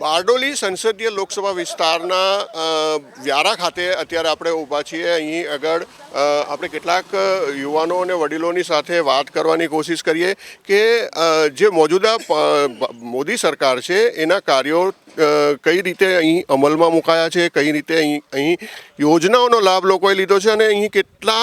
બારડોલી સંસદીય લોકસભા વિસ્તારના વ્યારા ખાતે અત્યારે આપણે ઊભા છીએ. અહીં આગળ આપણે કેટલાક યુવાનો અને વડીલોની સાથે વાત કરવાની કોશિશ કરીએ કે જે મોજૂદા મોદી સરકાર છે, એના કાર્યો કઈ રીતે અહીં અમલમાં મુકાયા છે, કઈ રીતે અહીં અહીં યોજનાઓનો લાભ લોકોએ લીધો છે અને અહીં કેટલા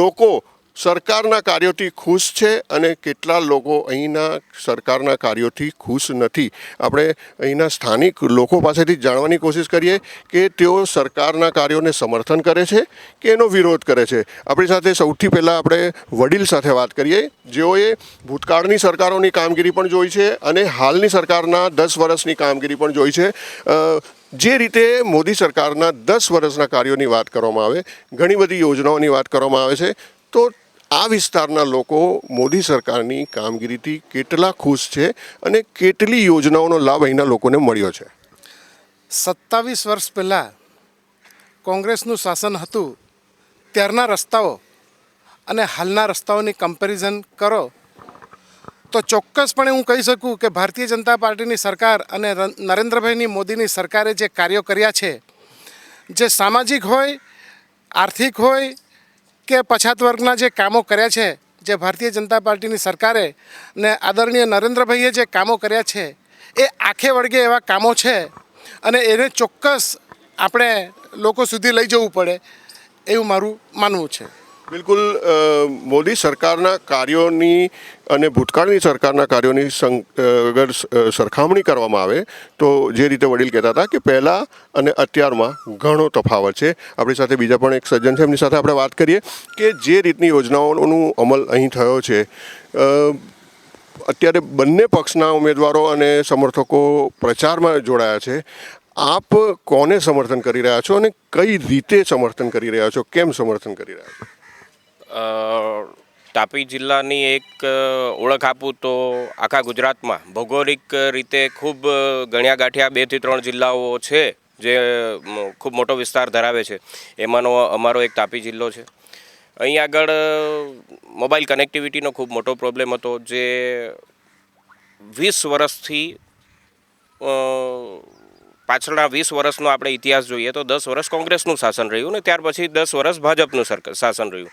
લોકો સરકારના કાર્યોથી ખુશ છે અને કેટલા લોકો અહીંના સરકારના કાર્યોથી ખુશ નથી. આપણે અહીંના સ્થાનિક લોકો પાસેથી જાણવાની કોશિશ કરીએ કે તેઓ સરકારના કાર્યોને સમર્થન કરે છે કે એનો વિરોધ કરે છે. આપણી સાથે સૌથી પહેલાં આપણે વડીલ સાથે વાત કરીએ. જેઓએ ભૂતકાળની સરકારોની કામગીરી પણ જોઈ છે અને હાલની સરકારના દસ વર્ષની કામગીરી પણ જોઈ છે. જે રીતે મોદી સરકારના દસ વર્ષના કાર્યોની વાત કરવામાં આવે, ઘણી બધી યોજનાઓની વાત કરવામાં આવે છે, તો આ વિસ્તારના લોકો મોદી સરકારની કામગીરીથી કેટલા ખુશ છે અને કેટલી યોજનાઓનો લાભ અહીંના લોકોને મળ્યો છે? સત્તાવીસ વર્ષ પહેલાં કોંગ્રેસનું શાસન હતું, ત્યારના રસ્તાઓ અને હાલના રસ્તાઓની કમ્પેરિઝન કરો, તો ચોક્કસપણે હું કહી શકું કે ભારતીય જનતા પાર્ટીની સરકાર અને નરેન્દ્રભાઈની મોદીની સરકારે જે કાર્યો કર્યા છે, જે સામાજિક હોય, આર્થિક હોય કે પછાત વર્ગના જે કામો કર્યા છે, જે ભારતીય જનતા પાર્ટીની સરકારે ને આદરણીય નરેન્દ્રભાઈએ જે કામો કર્યા છે, એ આખે વળગે એવા કામો છે અને એને ચોક્કસ આપણે લોકો સુધી લઈ જવું પડે એવું મારું માનવું છે. બિલકુલ મોદી સરકારના કાર્યોની અને ભૂતકાળની સરકારના કાર્યોની અગર સરખામણી કરવામાં આવે, તો જે રીતે વડીલ કહેતા હતા કે પહેલાં અને અત્યારમાં ઘણો તફાવત છે. આપણી સાથે બીજા પણ એક સજ્જન છે. એમની સાથે આપણે વાત કરીએ કે જે રીતની યોજનાઓનું અમલ અહીં થયો છે. અત્યારે બંને પક્ષના ઉમેદવારો અને સમર્થકો પ્રચારમાં જોડાયા છે. આપ કોને સમર્થન કરી રહ્યા છો અને કઈ રીતે સમર્થન કરી રહ્યા છો? કેમ સમર્થન કરી રહ્યા છો? તાપી જિલ્લાની એક ઓળખ આપું તો આખા ગુજરાતમાં ભૌગોલિક રીતે ખૂબ ગણ્યા ગાંઠ્યા બેથી ત્રણ જિલ્લાઓ છે, જે ખૂબ મોટો વિસ્તાર ધરાવે છે. એમાંનો અમારો એક તાપી જિલ્લો છે. અહીં આગળ મોબાઈલ કનેક્ટિવિટીનો ખૂબ મોટો પ્રોબ્લેમ હતો જે વીસ વર્ષથી પાછળના વીસ વર્ષનો આપણે ઇતિહાસ જોઈએ તો દસ વર્ષ કોંગ્રેસનું શાસન રહ્યું ને ત્યાર પછી દસ વર્ષ ભાજપનું શાસન રહ્યું.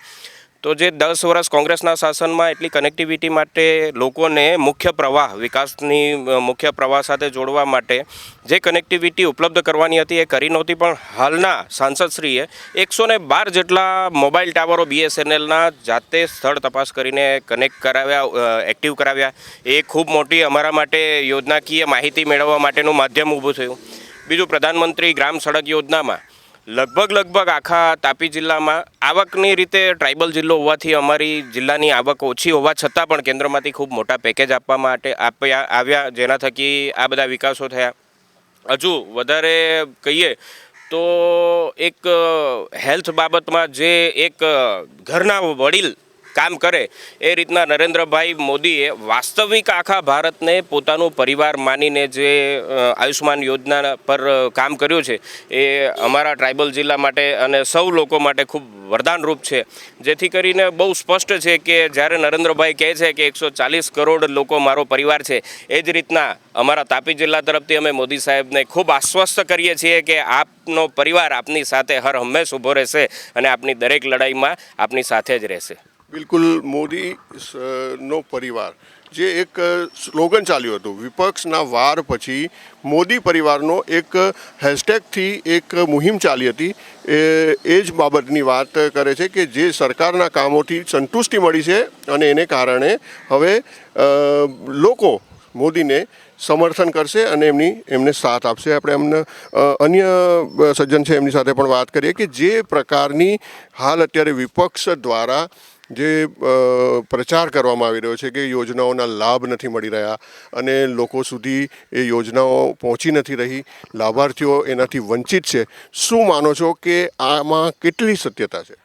તો જે દસ વર્ષ કોંગ્રેસના શાસનમાં એટલી કનેક્ટિવિટી માટે લોકોને મુખ્ય પ્રવાહ, વિકાસની મુખ્ય પ્રવાહ સાથે જોડવા માટે જે કનેક્ટિવિટી ઉપલબ્ધ કરવાની હતી એ કરી નહોતી, પણ હાલના સાંસદશ્રીએ એકસો ને બાર જેટલા મોબાઈલ ટાવરો બીએસએનએલના જાતે સ્થળ તપાસ કરીને કનેક્ટ કરાવ્યા એક્ટિવ કરાવ્યા. એ ખૂબ મોટી અમારા માટે યોજનાકીય માહિતી મેળવવા માટેનું માધ્યમ ઊભું થયું. બીજું પ્રધાનમંત્રી ગ્રામ સડક યોજનામાં લગભગ લગભગ આખા તાપી જિલ્લામાં આવકની રીતે ટ્રાઇબલ જિલ્લો હોવાથી અમારી જિલ્લાની આવક ઓછી હોવા છતાં પણ કેન્દ્રમાંથી ખૂબ મોટા પેકેજ આપવા માટે આપ્યા, આવ્યા, જેના થકી આ બધા વિકાસો થયા. હજુ વધારે કહીએ તો એક હેલ્થ બાબતમાં જે એક ઘરના વડીલ કામ કરે એ રીતના નરેન્દ્રભાઈ મોદીએ વાસ્તવિક આખા ભારતને પોતાનું પરિવાર માનીને જે આયુષ્માન યોજના પર કામ કર્યું છે, એ અમારા ટ્રાઇબલ જિલ્લા માટે અને સૌ લોકો માટે ખૂબ વરદાનરૂપ છે. જેથી કરીને બહુ સ્પષ્ટ છે કે જ્યારે નરેન્દ્રભાઈ કહે છે કે એકસો ચાલીસ કરોડ લોકો મારો પરિવાર છે, એ જ રીતના અમારા તાપી જિલ્લા તરફથી અમે મોદી સાહેબને ખૂબ આશ્વસ્ત કરીએ છીએ કે આપનો પરિવાર આપની સાથે હર હંમેશ ઊભો રહેશે અને આપની દરેક લડાઈમાં આપની સાથે જ રહેશે. બિલકુલ મોદી નો પરિવાર. જે એક સ્લોગન ચાલ્યું હતું, વિપક્ષના વાર પછી મોદી પરિવારનો એક હેશટેગથી એક મુહિમ ચાલી હતી. એ એ જ બાબતની વાત કરે છે કે જે સરકારના કામોથી સંતુષ્ટિ મળી છે અને એને કારણે હવે લોકો મોદીને સમર્થન કરશે અને એમની, એમને સાથ આપશે. આપણે એમને અન્ય સજ્જન છે એમની સાથે પણ વાત કરીએ કે જે પ્રકારની હાલ અત્યારે વિપક્ષ દ્વારા જે પ્રચાર કરવામાં આવી રહ્યો છે કે યોજનાઓના લાભ નથી મળી રહ્યા અને લોકો સુધી એ યોજનાઓ પહોંચી નથી રહી, લાભાર્થીઓ એનાથી વંચિત છે. શું માનો છો કે આમાં કેટલી સત્યતા છે?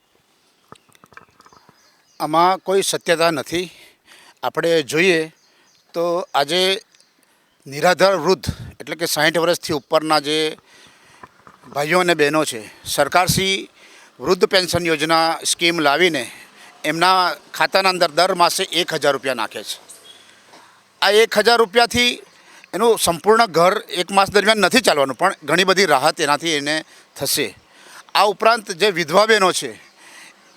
આમાં કોઈ સત્યતા નથી. આપણે જોઈએ તો આજે નિરાધાર વૃદ્ધ એટલે કે સાઠ વર્ષથી ઉપરના જે ભાઈઓ અને બહેનો છે, સરકારશ્રી વૃદ્ધ પેન્શન યોજના સ્કીમ લાવીને એમના ખાતાના અંદર દર માસે એક હજાર રૂપિયા નાખે છે. આ એક હજાર રૂપિયાથી એનું સંપૂર્ણ ઘર એક માસ દરમિયાન નથી ચાલવાનું, પણ ઘણી બધી રાહત એનાથી એને થશે. આ ઉપરાંત જે વિધવા બહેનો છે,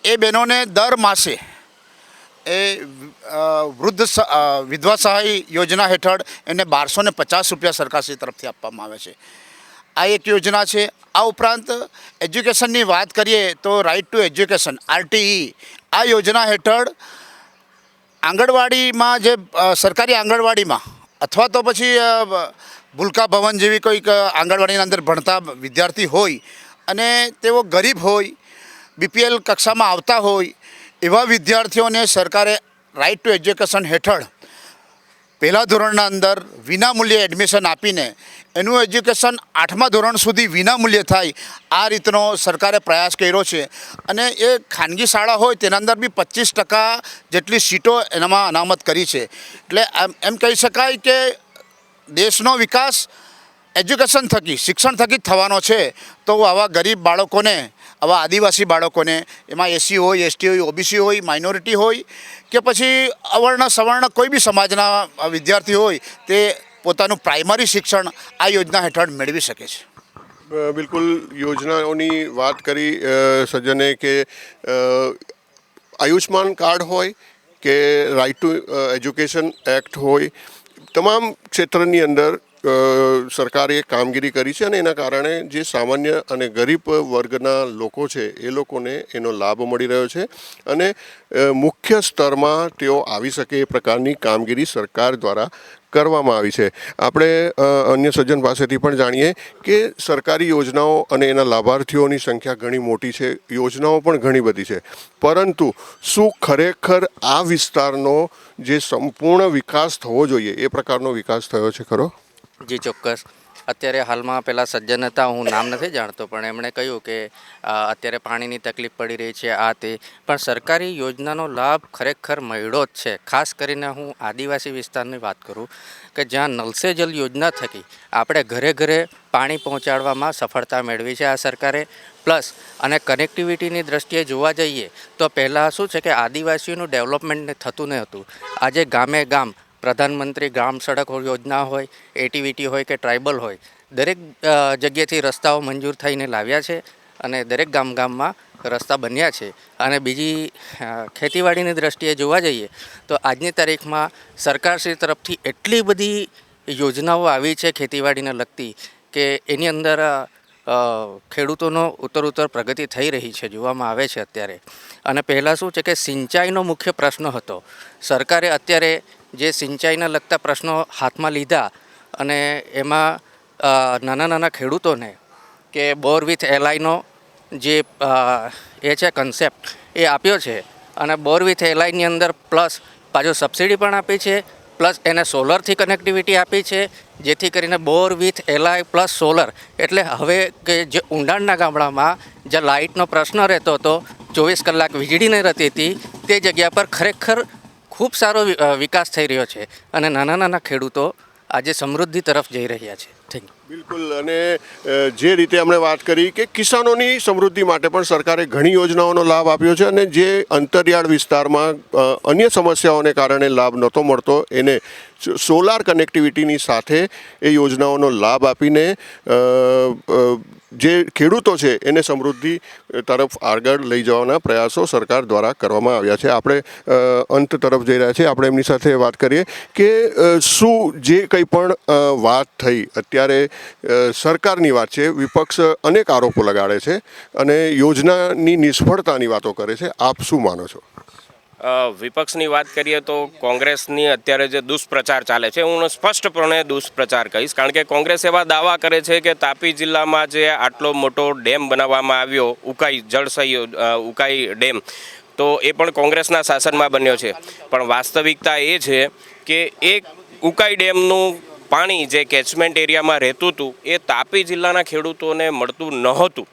એ બહેનોને દર માસે એ વૃદ્ધ વિધવા સહાય યોજના હેઠળ એને બારસો ને પચાસ રૂપિયા સરકારશ્રી તરફથી આપવામાં આવે છે. આ એક યોજના છે. આ ઉપરાંત એજ્યુકેશનની વાત કરીએ તો રાઇટ ટુ એજ્યુકેશન આરટીઈ આ યોજના હેઠળ આંગણવાડીમાં જે સરકારી આંગણવાડીમાં અથવા તો પછી ભૂલકા ભવન જેવી કોઈક આંગણવાડીના અંદર ભણતા વિદ્યાર્થી હોય અને તેઓ ગરીબ હોય, બીપીએલ કક્ષામાં આવતા હોય, એવા વિદ્યાર્થીઓને સરકારે રાઇટ ટુ એજ્યુકેશન હેઠળ પહેલા ધોરણના અંદર વિનામૂલ્યે એડમિશન આપીને એનું એજ્યુકેશન આઠમા ધોરણ સુધી વિનામૂલ્યે થાય, આ રીતનો સરકારે પ્રયાસ કર્યો છે. અને એ ખાનગી શાળા હોય તેના અંદર બી પચીસ ટકા જેટલી સીટો એનામાં અનામત કરી છે. એટલે એમ એમ કહી શકાય કે દેશનો વિકાસ એજ્યુકેશન થકી, શિક્ષણ થકી જ થવાનો છે. તો આવા ગરીબ બાળકોને, આવા આદિવાસી બાળકોને, એમાં એસી હોય, એસટી હોય, ઓબીસી હોય, માઇનોરિટી હોય, કે પછી અવર્ણ સવર્ણ કોઈ બી સમાજના વિદ્યાર્થી હોય, તે પોતાનું પ્રાઇમરી શિક્ષણ આ યોજના હેઠળ મેળવી શકે છે. બિલકુલ યોજનાઓની વાત કરી સજ્જને કે આયુષ્માન કાર્ડ હોય, કે રાઇટ ટુ એજ્યુકેશન એક્ટ હોય, તમામ ક્ષેત્રની અંદર સરકારે કામગીરી કરી છે અને એના કારણે જે સામાન્ય અને ગરીબ વર્ગના લોકો છે, એ લોકોને એનો લાભ મળી રહ્યો છે અને મુખ્ય સ્તરમાં તેઓ આવી શકે એ પ્રકારની કામગીરી સરકાર દ્વારા કરવામાં આવી છે. આપણે અન્ય સજ્જન પાસેથી પણ જાણીએ કે સરકારી યોજનાઓ અને એના લાભાર્થીઓની સંખ્યા ઘણી મોટી છે, યોજનાઓ પણ ઘણી બધી છે. પરંતુ શું ખરેખર આ વિસ્તારનો જે સંપૂર્ણ વિકાસ થવો જોઈએ, એ પ્રકારનો વિકાસ થયો છે ખરો? જી, ચોક્કસ. અત્યારે હાલમાં પેલા સજ્જન હતા, હું નામ નથી જાણતો, પણ એમણે કહ્યું કે અત્યારે પાણીની તકલીફ પડી રહી છે, આ તે. પણ સરકારી યોજનાનો લાભ ખરેખર મળ્યો જ છે. ખાસ કરીને હું આદિવાસી વિસ્તારની વાત કરું, કે જ્યાં નલસે જલ યોજના થકી આપણે ઘરે ઘરે પાણી પહોંચાડવામાં સફળતા મેળવી છે આ સરકારે. પ્લસ, અને કનેક્ટિવિટીની દ્રષ્ટિએ જોવા જઈએ, તો પહેલાં શું છે કે આદિવાસીઓનું ડેવલપમેન્ટ થતું ન હતું. આજે ગામે ગામ પ્રધાનમંત્રી ગ્રામ સડક યોજના હોય, એટીવીટી હોય કે ટ્રાઇબલ હોય, દરેક જગ્યાથી રસ્તાઓ મંજૂર થઈને લાવ્યા છે અને દરેક ગામ ગામમાં રસ્તા બન્યા છે. અને બીજી ખેતીવાડીની દ્રષ્ટિએ જોવા જઈએ, તો આજની તારીખમાં સરકારશ્રી તરફથી એટલી બધી યોજનાઓ આવી છે ખેતીવાડીને લગતી કે એની અંદર ખેડૂતોનો ઉત્તર ઉત્તર પ્રગતિ થઈ રહી છે, જોવામાં આવે છે અત્યારે. અને પહેલાં શું છે કે સિંચાઈનો મુખ્ય પ્રશ્ન હતો. સરકારે અત્યારે જે સિંચાઈને લગતા પ્રશ્નો હાથમાં લીધા અને એમાં નાના નાના ખેડૂતોને કે બોર વિથ એલાઈનો જે એ છે કન્સેપ્ટ એ આપ્યો છે અને બોર વિથ એલાઈની અંદર પ્લસ પાછો સબસિડી પણ આપી છે, પ્લસ એને સોલરથી કનેક્ટિવિટી આપી છે, જેથી કરીને bore with alloy plus solar એટલે હવે કે જે ઊંડાણના ગામડામાં જે લાઇટનો પ્રશ્ન રહેતો હતો, ચોવીસ કલાક વીજળી નહીં રહેતી હતી, તે જગ્યા પર ખરેખર ખૂબ સારો વિકાસ થઈ રહ્યો છે અને નાના નાના ખેડૂતો આજે સમૃદ્ધિ તરફ જઈ રહ્યા છે. થેન્ક યુ બિલકુલ, અને જે રીતે આપણે વાત કરી કે કિસાનોની સમૃદ્ધિ માટે પણ સરકારે ઘણી યોજનાઓનો લાભ આપ્યો છે અને જે અંતરિયાળ વિસ્તારમાં અન્ય સમસ્યાઓને કારણે લાભ નહોતો મળતો, એને સોલાર કનેક્ટિવિટીની સાથે એ યોજનાઓનો લાભ આપીને જે ખેડૂતો છે એને સમૃદ્ધિ તરફ આગળ લઈ જવાના પ્રયાસો સરકાર દ્વારા કરવામાં આવ્યા છે. આપણે અંત તરફ જઈ રહ્યા છીએ. આપણે એમની સાથે વાત કરીએ કે શું જે કંઈ પણ વાત થઈ, અત્યારે સરકારની વાત છે, વિપક્ષ અનેક આરોપો લગાડે છે અને યોજનાની નિષ્ફળતાની વાતો કરે છે. આપ શું માનો છો? વિપક્ષની વાત કરીએ તો કોંગ્રેસની અત્યારે જે દુષ્પ્રચાર ચાલે છે, હું સ્પષ્ટપણે દુષ્પ્રચાર કહીશ. કારણ કે કોંગ્રેસ એવા દાવા કરે છે કે તાપી જિલ્લામાં જે આટલો મોટો ડેમ બનાવવામાં આવ્યો, ઉકાઈ જળસહી ઉકાઈ ડેમ, તો એ પણ કોંગ્રેસના શાસનમાં બન્યો છે. પણ વાસ્તવિકતા એ છે કે એક ઉકાઈ ડેમનું પાણી જે કેચમેન્ટ એરિયામાં રહેતું હતું, એ તાપી જિલ્લાના ખેડૂતોને મળતું નહોતું.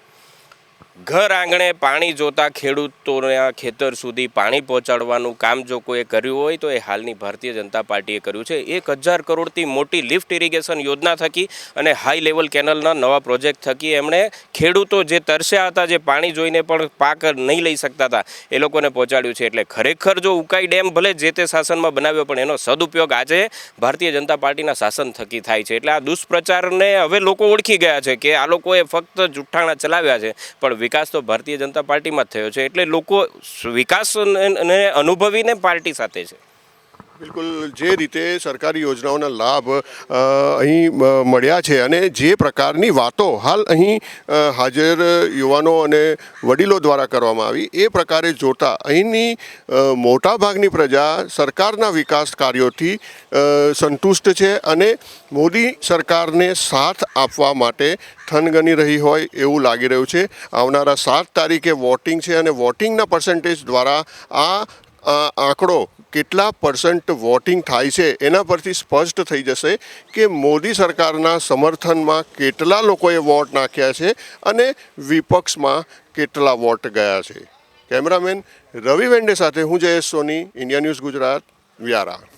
ઘર આંગણે પાણી જોતા ખેડૂતોના ખેતર સુધી પાણી પહોંચાડવાનું કામ જો કોઈએ કર્યું હોય તો એ હાલની ભારતીય જનતા પાર્ટીએ કર્યું છે. એક હજાર કરોડથી મોટી લિફ્ટ ઇરિગેશન યોજના થકી અને હાઈ લેવલ કેનલના નવા પ્રોજેક્ટ થકી એમણે ખેડૂતો જે તરસ્યા હતા, જે પાણી જોઈને પણ પાક નહીં લઈ શકતા હતા, એ લોકોને પહોંચાડ્યું છે. એટલે ખરેખર જો ઉકાઈ ડેમ ભલે જે તે શાસનમાં બનાવ્યો પણ એનો સદુપયોગ આજે ભારતીય જનતા પાર્ટીના શાસન થકી થાય છે. એટલે આ દુષ્પ્રચારને હવે લોકો ઓળખી ગયા છે કે આ લોકોએ ફક્ત જુઠ્ઠાણા ચલાવ્યા છે. પણ વિકાસ તો ભારતીય જનતા પાર્ટીમાં જ થયો છે. એટલે લોકો વિકાસને અનુભવીને પાર્ટી સાથે છે. બિલકુલ જે રીતે સરકારી યોજનાઓના લાભ અહીં મળ્યા છે અને જે પ્રકારની વાતો હાલ અહીં હાજર યુવાનો અને વડીલો દ્વારા કરવામાં આવી, એ પ્રકારે જોતા અહીંની મોટાભાગની પ્રજા સરકારના વિકાસ કાર્યોથી સંતુષ્ટ છે અને મોદી સરકારને સાથ આપવા માટે થનગની રહી હોય એવું લાગી રહ્યું છે. આવનારા સાત તારીખે વોટિંગ છે અને વોટિંગના પર્સન્ટેજ દ્વારા આ આંકડો કેટલા પર્સન્ટ વોટિંગ થાય છે એના પરથી સ્પષ્ટ થઈ જશે કે મોદી સરકારના સમર્થનમાં કેટલા લોકોએ વોટ નાખ્યા છે અને વિપક્ષમાં કેટલા વોટ ગયા છે. કેમેરામેન રવિ વેન્ડે સાથે હું જયેશ સોની, ઇન્ડિયા ન્યૂઝ ગુજરાત, વ્યારા.